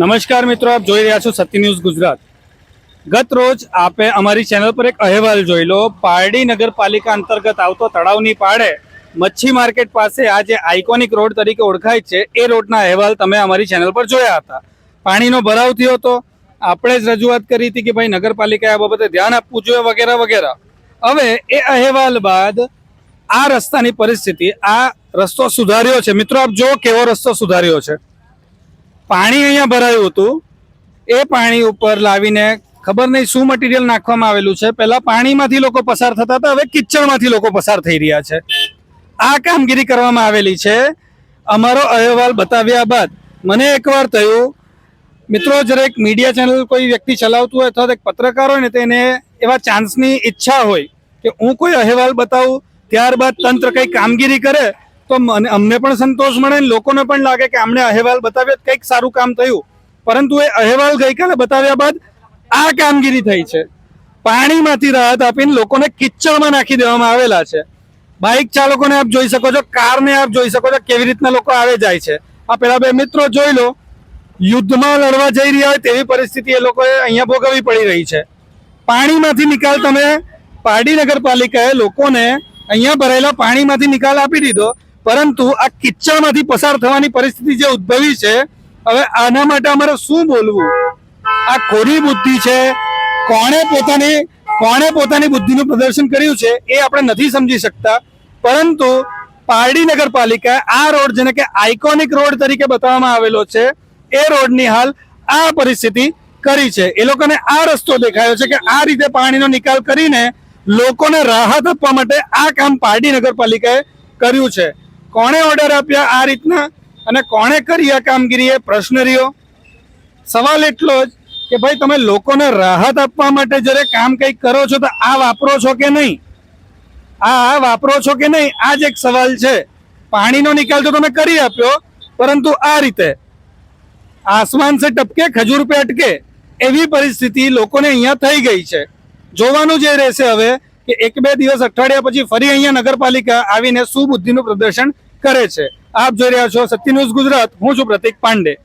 નમસ્કાર મિત્રો, આપ જોઈ રહ્યા છો સત્ય ન્યૂઝ ગુજરાત. ગત રોજ આપે અમારી ચેનલ પર એક અહેવાલ જોઈ લો. પારડી નગરપાલિકા અંતર્ગત આવતો તળાવની પાડે મચ્છી માર્કેટ પાસે આ જે આઇકોનિક રોડ તરીકે ઓળખાય છે. એ રોડના અહેવાલ તમે અમારી ચેનલ પર જોયા હતા. પાણીનો ભરાવ થયો હતો. આપણે જ રજૂઆત કરી હતી કે ભાઈ નગરપાલિકાએ આ બાબતે ધ્યાન આપવું જોઈએ વગેરે વગેરે. હવે એ અહેવાલ બાદ આ રસ્તાની પરિસ્થિતિ, આ રસ્તો સુધાર્યો છે. મિત્રો, આપ જો કેવો રસ્તો સુધાર્યો છે. પાણી અહીંયા ભરાયું હતું. એ પાણી ઉપર લાવીને ખબર નહીં શું મટીરિયલ નાખવામાં આવેલું છે. પહેલા પાણીમાંથી લોકો પસાર થતા હતા, હવે કિચડમાંથી લોકો પસાર થઈ રહ્યા છે. આ કામગીરી કરવામાં આવેલી છે. અમારો અહેવાલ બતાવ્યા બાદ મને એકવાર થયું, મિત્રો, જ્યારે એક મીડિયા ચેનલ કોઈ વ્યક્તિ ચલાવતું હોય અથવા એક પત્રકાર હોય ને તેને એવા ચાન્સની ઈચ્છા હોય કે હું કોઈ અહેવાલ બતાવું, ત્યારબાદ તંત્ર કંઈ કામગીરી કરે તો મને અમને પણ સંતોષ મળે ને લોકોને પણ લાગે કે આમણે અહેવાલ બતાવ્યો કંઈક સારું કામ થયું. પરંતુ એ અહેવાલ ગઈકાલે બતાવ્યા બાદ આ કામગીરી થઈ છે. પાણીમાંથી રાહત આપીને લોકોને કિચડમાં નાખી દેવામાં આવેલા છે. બાઇક ચાલકોને આપ જોઈ શકો છો, કારને આપ જોઈ શકો છો કેવી રીતના લોકો આવે જાય છે. આ પેલા બે મિત્રો જોઈ લો, યુદ્ધમાં લડવા જઈ રહ્યા હોય તેવી પરિસ્થિતિ એ લોકોએ અહીંયા ભોગવવી પડી રહી છે. પાણીમાંથી નિકાલ તમે પારડી નગરપાલિકાએ લોકોને અહીંયા ભરાયેલા પાણીમાંથી નિકાલ આપી દીધો. પરંતુ આ કિચ્ચામાંથી પસાર થવાની પરિસ્થિતિ જે ઉદ્ભવી છે, હવે આના માટે અમારે શું બોલવું? આ ખોરી બુદ્ધિ છે? કોણે પોતાની કોણે પોતાની બુદ્ધિનું પ્રદર્શન કર્યું છે એ આપણે નથી સમજી શકતા. પરંતુ પારડી નગરપાલિકા આ રોડ જેને કે આઇકોનિક રોડ તરીકે બતાવવામાં આવેલો છે, એ રોડની હાલ આ પરિસ્થિતિ કરી છે. એ લોકોને આ રસ્તો દેખાયો છે કે આ રીતે પાણીનો નિકાલ કરીને લોકોને રાહત આપવા માટે આ કામ પારડી નગરપાલિકાએ કર્યું છે. કોણે ઓર્ડર આપ્યા આ રીતના અને કોણે કરી આ કામગીરી એ પ્રશ્ન રહ્યો. સવાલ એટલો જ કે ભાઈ તમે લોકોને રાહત આપવા માટે જ્યારે કામ કંઈક કરો છો તો આ વાપરો છો કે નહીં? આ આ વાપરો છો કે નહીં? આ જ એક સવાલ છે. પાણીનો નિકાલ તો તમે કરી આપ્યો, પરંતુ આ રીતે આસમાન સે ટપકે, ખજૂર પે અટકે એવી પરિસ્થિતિ લોકોને અહીંયા થઈ ગઈ છે. જોવાનું જે રહેશે હવે કે એક બે દિવસ અઠવાડિયા પછી ફરી અહીંયા નગરપાલિકા આવીને શું બુદ્ધિનું પ્રદર્શન કરે છે. આપ જોઈ રહ્યા છો સત્ય ન્યૂઝ ગુજરાત. હું છું પ્રતિક પાંડે.